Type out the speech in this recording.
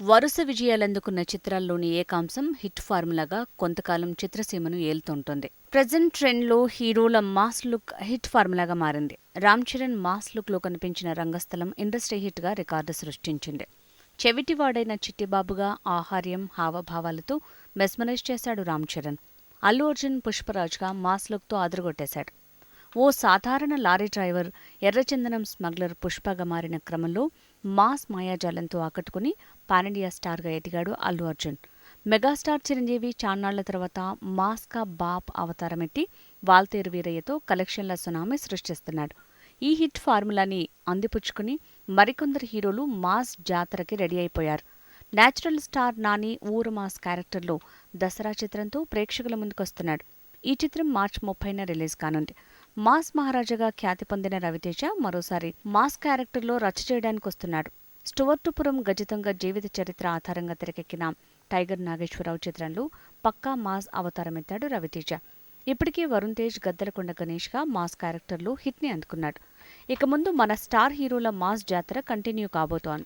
వరుస విజయాలందుకున్న చిత్రాల్లోని ఏకాంశం హిట్ ఫార్ములాగా కొంతకాలం చిత్రసీమను ఏలుతుంటుంది. ప్రజెంట్ ట్రెండ్లో హీరోల మాస్ లుక్ హిట్ ఫార్ములాగా మారింది. రామ్ చరణ్ మాస్ లుక్లో కనిపించిన రంగస్థలం ఇండస్ట్రీ హిట్గా రికార్డు సృష్టించింది. చెవిటివాడైన చిట్టిబాబుగా ఆహార్యం హావభావాలతో మెస్మరైజ్ చేశాడు రామ్ చరణ్. అల్లు అర్జున్ పుష్పరాజ్గా మాస్ లుక్తో అదరగొట్టేశాడు ఓ సాధారణ లారీ డ్రైవర్ ఎర్రచందనం స్మగ్లర్ పుష్పగా మారిన క్రమంలో మాస్ మాయాజాలంతో ఆకట్టుకుని పానిండియా స్టార్గా ఎదిగాడు అల్లు అర్జున్. మెగాస్టార్ చిరంజీవి చాన్నాళ్ళ తర్వాత మాస్కా బాప్ అవతారమెట్టి వాల్తేరు వీరయ్యతో కలెక్షన్ల సునామీ సృష్టిస్తున్నాడు ఈ హిట్ ఫార్ములాని అందిపుచ్చుకుని మరికొందరు హీరోలు మాస్ జాతరకి రెడీ అయిపోయారు. న్యాచురల్ స్టార్ నాని ఊరు మాస్ క్యారెక్టర్లో దసరా చిత్రంతో ప్రేక్షకుల ముందుకొస్తున్నాడు. ఈ చిత్రం మార్చి ముప్పైన రిలీజ్ కానుంది. మాస్ మహారాజాగా ఖ్యాతి పొందిన రవితేజ మరోసారి మాస్ క్యారెక్టర్లో రచ్చ చేయడానికి వస్తున్నాడు. స్టువర్టుపురం గజితంగా జీవిత చరిత్ర ఆధారంగా తెరకెక్కిన టైగర్ నాగేశ్వరరావు చిత్రంలో పక్కా మాస్ అవతారమెత్తాడు రవితేజ. ఇప్పటికీ వరుణ్ తేజ్ గద్దలకొండ గణేష్గా మాస్ క్యారెక్టర్లో హిట్ని అందుకున్నాడు. ఇక ముందు మన స్టార్ హీరోల మాస్ జాతర కంటిన్యూ కాబోతోంది.